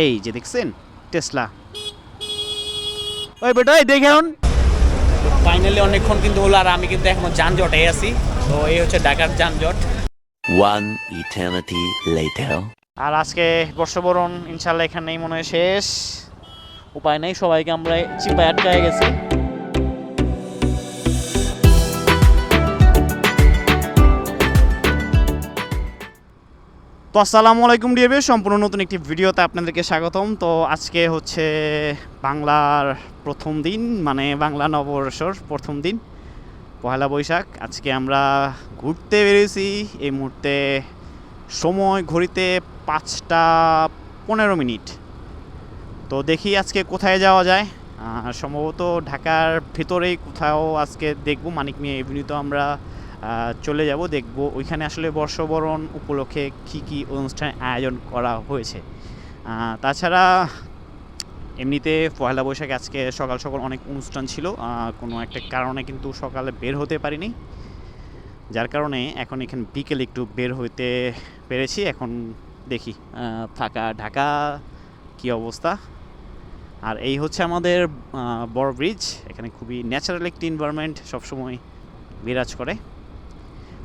এই যে দেখছেন টেসলা। ওই বেটা এই দেখে এখন ফাইনালি অনেকক্ষণ কিন্তু হলো আর আমি কিন্তু এখনও যানজটে আছি। তো এই হচ্ছে ঢাকার যানজট। ওয়ান ইটারনিটি লেটার আর আজকে বর্ষবরণ ইনশাল্লাহ এখানেই মনে হয় শেষ। উপায় নেই সবাইকে আমরা চিপায় আটকায় গেছি। তো আসসালামু আলাইকুম ডিএবি সম্পূর্ণ নতুন একটি ভিডিওতে আপনাদেরকে স্বাগতম। তো আজকে হচ্ছে বাংলার প্রথম দিন মানে বাংলা নববর্ষর প্রথম দিন পয়লা বৈশাখ। আজকে আমরা ঘুরতে বেরিয়েছি। এই মুহূর্তে সময় ঘড়িতে পাঁচটা পনেরো মিনিট। তো দেখি আজকে কোথায় যাওয়া যায়। সম্ভবত ঢাকার ভেতরেই কোথাও আজকে দেখব। মানিক মিয়া এভিনিউ আমরা চলে যাব, দেখব ওইখানে আসলে বর্ষবরণ উপলক্ষে কী কী অনুষ্ঠান আয়োজন করা হয়েছে। তাছাড়া এমনিতে পয়লা বৈশাখ আজকে সকাল সকাল অনেক অনুষ্ঠান ছিল কোনো একটা কারণে কিন্তু সকালে বের হতে পারিনি। যার কারণে এখন এখানে বিকেলে একটু বের হইতে পেরেছি, এখন দেখি ফাঁকা ঢাকা কি অবস্থা। আর এই হচ্ছে আমাদের বড় ব্রিজ এখানে খুবই ন্যাচারাল একটি এনভায়রনমেন্ট সবসময় বিরাজ করে।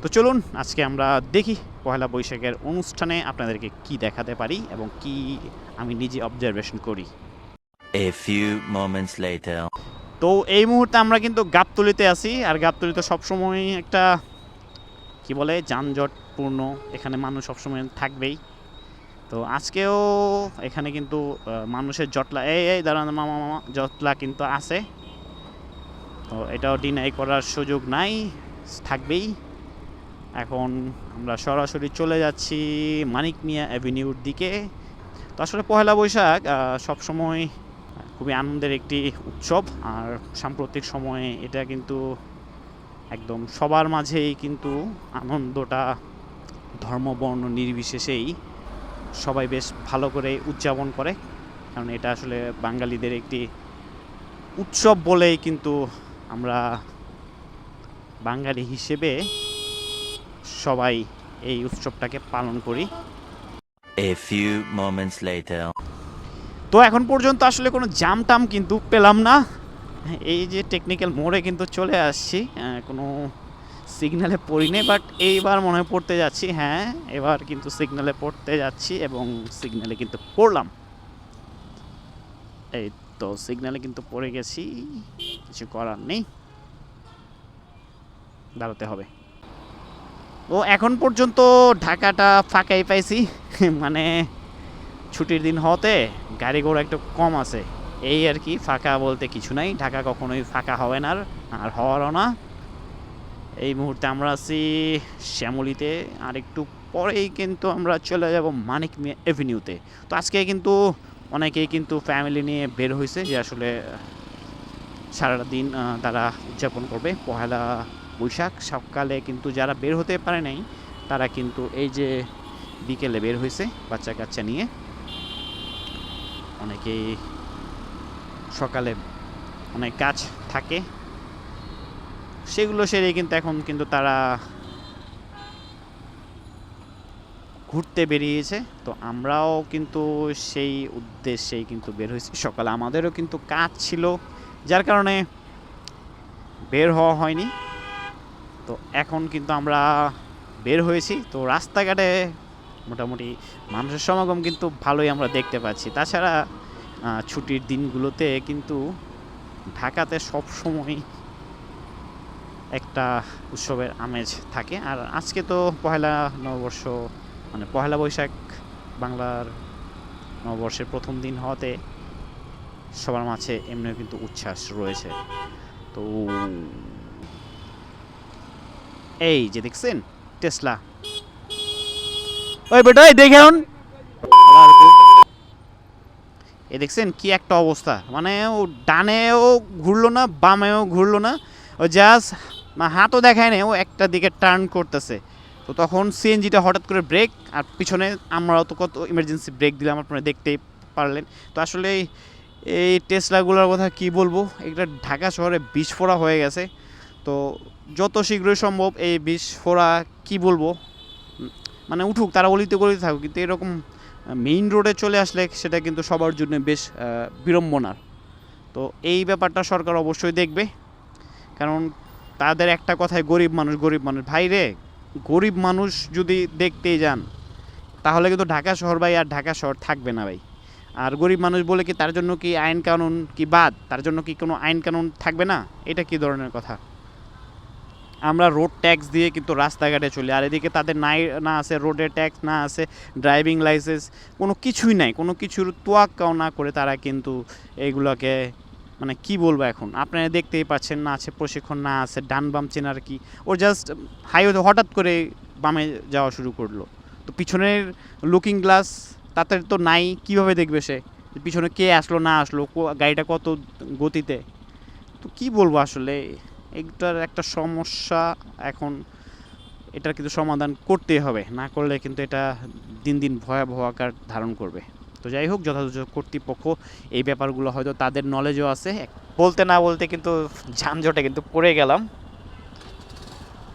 তো চলুন আজকে আমরা দেখি পয়লা বৈশাখের অনুষ্ঠানে আপনাদেরকে কি দেখাতে পারি এবং কি আমি নিজে অবজারভেশন করি। A few moments later. তো এই মুহূর্তে আমরা কিন্তু গাবতলিতে আছি আর গাবতলিতে সবসময় একটা কি বলে যানজটপূর্ণ এখানে মানুষ সবসময় থাকবেই। তো আজকেও এখানে কিন্তু মানুষের জটলা এই এই দাঁড়ান মামা মামা জটলা কিন্তু আছে। তো এটাও ডিনাই করার সুযোগ নাই থাকবেই। এখন আমরা সরাসরি চলে যাচ্ছি মানিক মিয়া অ্যাভিনিউর দিকে। তো আসলে পয়লা বৈশাখ সবসময় খুবই আনন্দের একটি উৎসব। আর সাম্প্রতিক সময়ে এটা কিন্তু একদম সবার মাঝেই কিন্তু আনন্দটা ধর্ম, বর্ণ নির্বিশেষেই সবাই বেশ ভালো করে উদযাপন করে। কারণ এটা আসলে বাঙালিদের একটি উৎসব বলেই কিন্তু আমরা বাঙালি হিসেবে সবাই এই উৎসবটাকে পালন করি। A few moments later. তো এখন পর্যন্ত আসলে কোনো জাম টাম কিন্তু পেলাম না। এই যে টেকনিক্যাল মোড়ে কিন্তু চলে আসছি কোনো সিগনালে পড়িনি বাট এইবার মনে হয় পড়তে যাচ্ছি। হ্যাঁ এবার কিন্তু সিগনালে পড়তে যাচ্ছি এবং সিগনালে কিন্তু পড়লাম। এই তো সিগনালে কিন্তু পড়ে গেছি কিছু করার নেই। দাঁড়াতে হবে। ও এখন পর্যন্ত ঢাকাটা ফাঁকাই পাইছি। মানে ছুটির দিন হতে গাড়ি ঘোড়া একটু কম আছে। এই আর কি ফাঁকা বলতে কিছু নাই। ঢাকা কখনোই ফাঁকা হবে না আর, হওয়ারও না। এই মুহূর্তে আমরা আছি শ্যামলিতে। আর একটু পরেই কিন্তু আমরা চলে যাব মানিক মিয়া এভিনিউতে। তো আজকে কিন্তু অনেকেই কিন্তু ফ্যামিলি নিয়ে বের হয়েছে যে আসলে সারাটা দিন তারা উদযাপন করবে। পহেলা বৈশাখ সকালে কিন্তু যারা বের হতে পারে নাই, তারা কিন্তু এই যে বিকেলে বের হয়েছে বাচ্চা কাচ্চা নিয়ে। অনেকেই সকালে অনেক কাজ থাকে। সেগুলো সেরে কিন্তু এখন কিন্তু তারা ঘুরতে বেরিয়েছে। তো আমরাও কিন্তু সেই উদ্দেশ্যেই কিন্তু বের হয়েছি সকালে আমাদেরও কিন্তু কাজ ছিল, যার কারণে বের হওয়া হয়নি। তো এখন কিন্তু আমরা বের হয়েছি। তো রাস্তাঘাটে মোটামুটি মানুষের সমাগম কিন্তু ভালোই আমরা দেখতে পাচ্ছি। তাছাড়া ছুটির দিনগুলোতে কিন্তু ঢাকাতে সব সময় একটা উৎসবের আমেজ থাকে। আর আজকে তো পহেলা নববর্ষ মানে পহেলা বৈশাখ বাংলার নববর্ষের প্রথম দিন হওয়াতে সবার মাঝে এমনিও কিন্তু উচ্ছ্বাস রয়েছে। তো এই যে দেখছেন টেসলা ওই বেটা, এই দেখে এখন এ দেখছেন কি একটা অবস্থা। মানে ও ডানেও ঘুরলো না, বামেও ঘুরলো না। ও জাস্ট হাতও দেখায় না ও একটা দিকে টার্ন করতেছে। তো তখন সিএনজিটা হঠাৎ করে ব্রেক আর পিছনে আমরাও তো কত ইমার্জেন্সি ব্রেক দিলাম, আপনারা দেখতেই পারলেন। তো আসলে এই- এই টেসলাগুলোর কথা কি বলব? এটা ঢাকা শহরে বিস্ফোরা হয়ে গেছে। তো যত শীঘ্রই সম্ভব এই বিস্ফোরা কি বলব? মানে উঠুক তারা অলিতে গলিতে থাকুক, কিন্তু এরকম মেইন রোডে চলে আসলে সেটা কিন্তু সবার জন্য বেশ বিড়ম্বনার। তো এই ব্যাপারটা সরকার অবশ্যই দেখবে, কারণ তাদের একটা কথায় গরিব মানুষ গরিব মানুষ। ভাই রে, গরিব মানুষ যদি দেখতেই যান, তাহলে কিন্তু ঢাকা শহর ভাই, আর ঢাকা শহর থাকবে না ভাই। আর গরিব মানুষ বলে কি তার জন্য কি আইন কানুন কি বাদ, তার জন্য কি কোনো আইন কানুন থাকবে না? এটা কি ধরনের কথা? আমরা রোড ট্যাক্স দিয়ে কিন্তু রাস্তাঘাটে চলি। আর এদিকে তাদের নাই, না আছে রোডের ট্যাক্স না আছে ড্রাইভিং লাইসেন্স কোনো কিছুই নাই। কোনো কিছুর তোয়াক্কাও না করে তারা কিন্তু এইগুলোকে মানে কি বলব এখন? আপনারা দেখতেই পাচ্ছেন না আছে প্রশিক্ষণ, না আছে ডান বাম চেনার কি। ও জাস্ট হাইওয়ে হঠাৎ করে বামে যাওয়া শুরু করল। তো পিছনের লুকিং গ্লাস তাতে তো নাই, কীভাবে দেখবে সে? পিছনে কে আসলো, না আসলো গাড়িটা কত গতিতে? তো কি বলব আসলে? এটার একটা সমস্যা এখন এটার কিন্তু সমাধান করতেই হবে। না করলে কিন্তু এটা দিন দিন ভয়াবহ আকার ধারণ করবে। তো যাই হোক, যথাযথ কর্তৃপক্ষ এই ব্যাপারগুলো হয়তো তাদের নলেজও আছে। বলতে না বলতে কিন্তু যানজটে কিন্তু পড়ে গেলাম।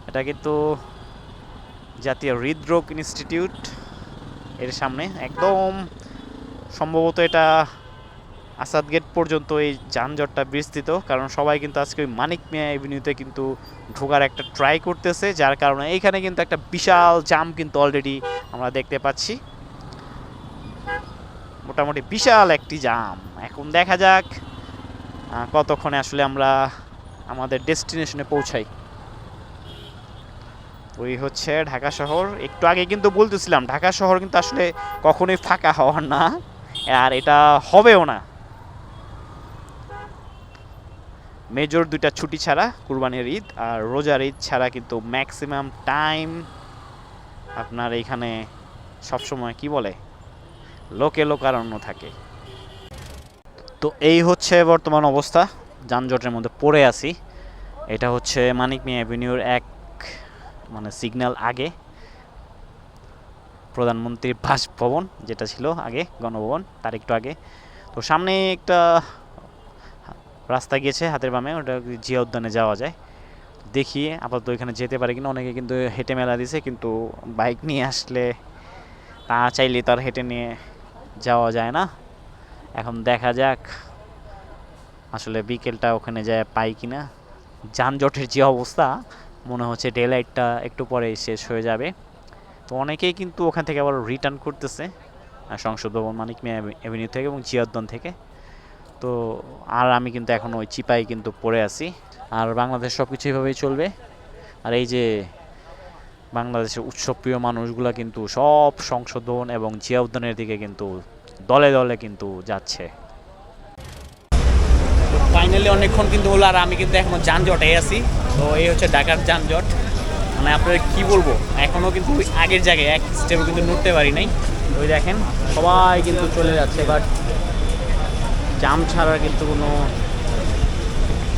এটা কিন্তু জাতীয় হৃদরোগ ইনস্টিটিউট এর সামনে। একদম সম্ভবত এটা আসাদ গেট পর্যন্ত এই যানজটটা বিস্তৃত, কারণ সবাই কিন্তু আজকে ওই মানিক মিয়া এভিনিউতে কিন্তু ঢোকার একটা ট্রাই করতেছে, যার কারণে এইখানে কিন্তু একটা বিশাল জাম কিন্তু অলরেডি আমরা দেখতে পাচ্ছি। মোটামুটি বিশাল একটি জাম এখন দেখা যাক কতক্ষণে আসলে আমরা আমাদের ডেস্টিনেশনে পৌঁছাই। ওই হচ্ছে ঢাকা শহর। একটু আগে কিন্তু বলতেছিলাম, ঢাকা শহর কিন্তু আসলে কখনোই ফাঁকা হওয়ার না, আর এটা হবেও না। মেজর দুইটা ছুটি ছাড়া কুরবানির ঈদ আর রোজার ঈদ ছাড়া কিন্তু ম্যাক্সিমাম টাইম আপনার এইখানে সবসময় কি বলে? লোকে লোকারণ্য থাকে। তো এই হচ্ছে বর্তমান অবস্থা। যানজটের মধ্যে পড়ে আছি। এটা হচ্ছে মানিক মিয়া অ্যাভিনিউর এক মানে সিগন্যাল আগে। প্রধানমন্ত্রীর বাসভবন যেটা ছিল আগে, গণভবন, তার একটু আগে। তো সামনে একটা রাস্তা গিয়েছে, হাতের বামে, ওটা জিয়া উদ্যানে যাওয়া যায়। দেখি আপাতত ওইখানে যেতে পারে কিনা, অনেকে কিন্তু হেঁটে মেলা দিছে, কিন্তু বাইক নিয়ে আসলে তা চাইলে তার হেঁটে নিয়ে যাওয়া যায় না। এখন দেখা যাক আসলে বিকেলটা ওখানে যায় পাই কিনা। যানজটের যে অবস্থা, মনে হচ্ছে ডে লাইটটা একটু পরে শেষ হয়ে যাবে। তো অনেকেই কিন্তু ওখান থেকে আবার রিটার্ন করতেছে সংসদ ভবন, মানিক মিয়া অ্যাভিনিউ থেকে এবং জিয়াদ্দন থেকে। তো আর আমি কিন্তু এখন ওই চিপাই কিন্তু পড়ে আছি। আর বাংলাদেশ সব কিছু এভাবেই চলবে। আর এই যে বাংলাদেশের উৎসবপ্রিয় মানুষগুলা কিন্তু সব সংশোধন এবং জিয়া উদ্যানের দিকে কিন্তু দলে দলে কিন্তু যাচ্ছে। ফাইনালি অনেকক্ষণ কিন্তু হলো আর আমি কিন্তু এখনও যানজটে আছি। তো এই হচ্ছে ঢাকার যানজট। মানে আপনাদের কি বলব? এখনও কিন্তু আগের জায়গায় এক স্টেপও কিন্তু নড়তে পারি নাই। ওই দেখেন সবাই কিন্তু চলে যাচ্ছে বাট জাম ছাড়া কিন্তু কোনো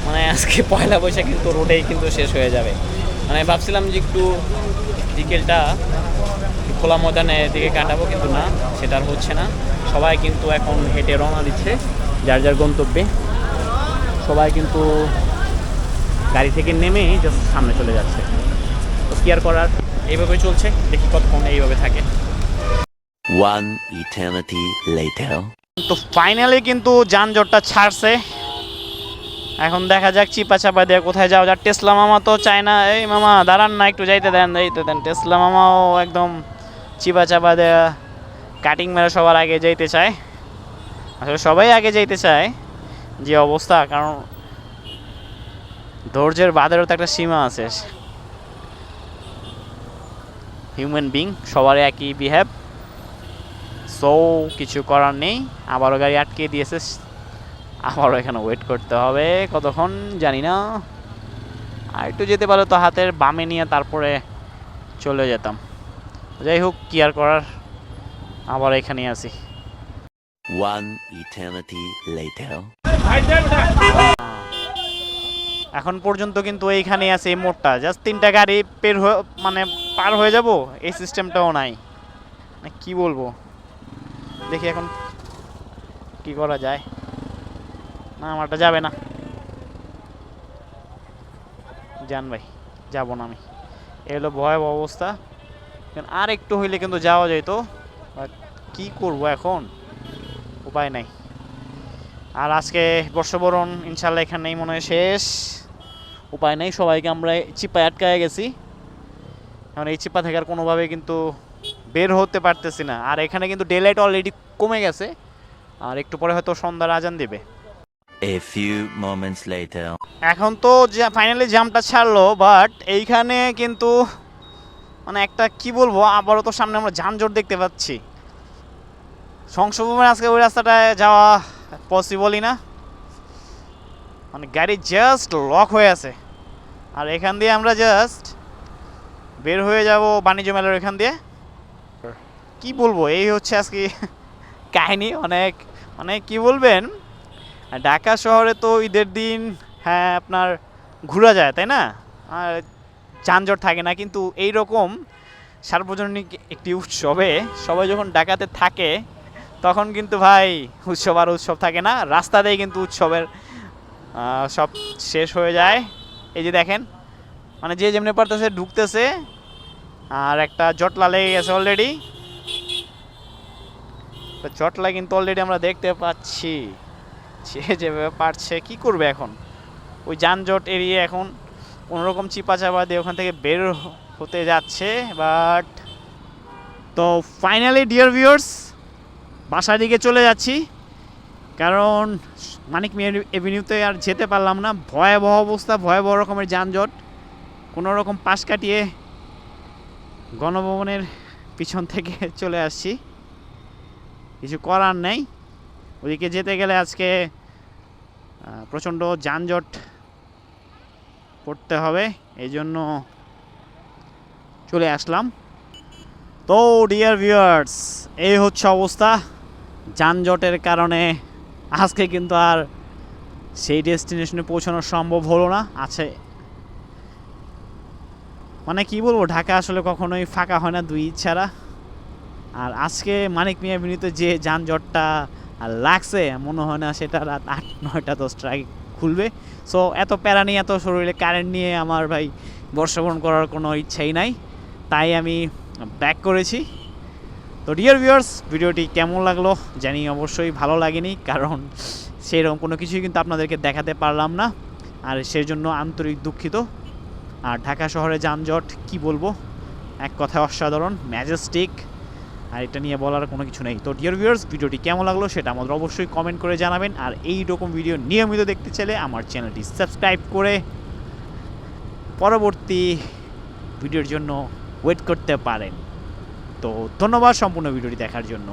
মানে আজকে পয়লা বৈশাখ কিন্তু রোডেই কিন্তু শেষ হয়ে যাবে। মানে ভাবছিলাম যে একটু বিকেলটা খোলা ময়দানের দিকে কাটাবো, কিন্তু না, সেটা আর হচ্ছে না। সবাই কিন্তু এখন হেঁটে রওনা দিচ্ছে, যার যার গন্তব্যে। সবাই কিন্তু গাড়ি থেকে নেমে জাস্ট সামনে চলে যাচ্ছে। তো কি আর করার? এইভাবে চলছে, দেখি কতক্ষণ এইভাবে থাকে। One eternity later. তো ফাইনালি কিন্তু যানজটটা ছাড়ছে। এখন দেখা যাক চিপা চাপা দিয়ে কোথায় যাওয়া যাক টেসলা মামা তো চায় না। এই মামা, দাঁড়ান না, একটু যাইতে দেন যাইতে দেন। টেসলা মামাও একদম চিপা চাপা দেয়া কাটিং মেরে সবার আগে যাইতে চায়। আসলে সবাই আগে যাইতে চায় যে অবস্থা, কারণ ধৈর্যের বাদেরও তো একটা সীমা আছে। হিউম্যান বিং সবার একই বিহেভ সো কিছু করার নেই। আবারও গাড়ি আটকে দিয়েছে। আবারও এখানে ওয়েট করতে হবে। কতক্ষণ জানি না। আর একটু যেতে পারলে তো হাতের বামে নিয়ে তারপরে চলে যেতাম। যাই হোক কি আর করার? আবার eternity later. এখন পর্যন্ত কিন্তু এইখানে আছে এই মোড়টা। জাস্ট তিনটা গাড়ি পের মানে পার হয়ে যাব? এই সিস্টেমটাও নাই। মানে কি বলব? দেখি এখন কি করা যায়। না, আমারটা যাবে না। জান ভাই, যাব না আমি। এ হলো ভয়াবহ অবস্থা। আর একটু হইলে কিন্তু যাওয়া যেত বাট কি করব এখন? উপায় নাই। আর আজকে বর্ষবরণ ইনশাল্লাহ এখানেই মনে হয় শেষ। উপায় নেই, সবাইকে আমরা চিপায় আটকায় গেছি। এখন এই চিপা থেকে আর কোনোভাবে কিন্তু বের হতে পারতেছি না। আর এখানে কিন্তু ডে লাইট অলরেডি কমে গেছে। আর একটু পরে হয়তো সন্ধ্যার আজান দেবে। A few moments later. এখন তো যে ফাইনালি জামটা ছাড়লো বাট এইখানে কিন্তু মানে একটা কি বলব আবারও তো সামনে আমরা যানজট দেখতে পাচ্ছি। সংশোভনের আজকে ওই রাস্তাটায় যাওয়া পসিবলই না। মানে গাড়ি জাস্ট লক হয়ে আছে। আর এখান দিয়ে আমরা জাস্ট বের হয়ে যাব বাণিজ্য মেলার এখান দিয়ে। কি বলব? এই হচ্ছে আজকে কাহিনী। অনেক মানে কি বলবেন? ঢাকা শহরে তো ঈদের দিন হ্যাঁ আপনার ঘোরা যায়, তাই না? আর যানজট থাকে না, কিন্তু এই রকম সার্বজনীন একটি উৎসবে সবাই যখন ঢাকাতে থাকে, তখন কিন্তু ভাই উৎসব আর উৎসব থাকে না। রাস্তাতেই কিন্তু উৎসবের সব শেষ হয়ে যায়। এই যে দেখেন মানে যে যেমনি পারতেছে ঢুকতেছে, আর একটা জটলা লেগে গেছে অলরেডি জটলা কিন্তু অলরেডি আমরা দেখতে পাচ্ছি। সে যেভাবে পারছে, কি করবে এখন? ওই যানজট এড়িয়ে এখন কোনোরকম চিপা চাপা দিয়ে ওখান থেকে বের হতে যাচ্ছে বাট তো ফাইনালি ডিয়ার ভিউয়ার্স বাসার দিকে চলে যাচ্ছি। কারণ মানিক মিয়া এভিনিউতে আর যেতে পারলাম না। ভয়াবহ অবস্থা, ভয়াবহ রকমের যানজট। কোনো রকম পাশ কাটিয়ে গণভবনের পিছন থেকে চলে আসছি। কিছু করার নেই। ওদিকে যেতে গেলে আজকে প্রচণ্ড যানজট পড়তে হবে এই জন্য চলে আসলাম। তো ডিয়ার ভিউয়ার্স এই হচ্ছে অবস্থা। যানজটের কারণে আজকে কিন্তু আর সেই ডেস্টিনেশনে পৌঁছানো সম্ভব হলো না। আছে মানে কি বলব, ঢাকা আসলে কখনোই ফাঁকা হয় না, দুই ছাড়া। আর আজকে মানিক মিয়া বিনীতে যে যানজটটা লাগছে, মনে হয় না সেটা রাত আট, নয়টা দশটা আগে খুলবে। সো এত প্যারা নিয়ে, এত শরীরে কারেন্ট নিয়ে আমার ভাই বর্ষবরণ করার কোনো ইচ্ছাই নাই। তাই আমি ব্যাক করেছি। তো ডিয়ার ভিউয়ার্স ভিডিওটি কেমন লাগল জানি অবশ্যই ভালো লাগেনি, কারণ সেরকম কোনো কিছুই কিন্তু আপনাদেরকে দেখাতে পারলাম না। আর সেই জন্য আন্তরিক দুঃখিত। আর ঢাকা শহরে যানজট কি বলব? এক কথায় অসাধারণ ম্যাজেস্টিক আর এটা নিয়ে বলার কোনো কিছু নেই। তো ডিয়ার ভিউয়ার্স ভিডিওটি কেমন লাগল সেটা আমাদের অবশ্যই কমেন্ট করে জানাবেন। আর এই রকম ভিডিও নিয়মিত দেখতে চাইলে আমার চ্যানেলটি সাবস্ক্রাইব করে পরবর্তী ভিডিওর জন্য ওয়েট করতে পারেন। তো, ধন্যবাদ সম্পূর্ণ ভিডিওটি দেখার জন্য।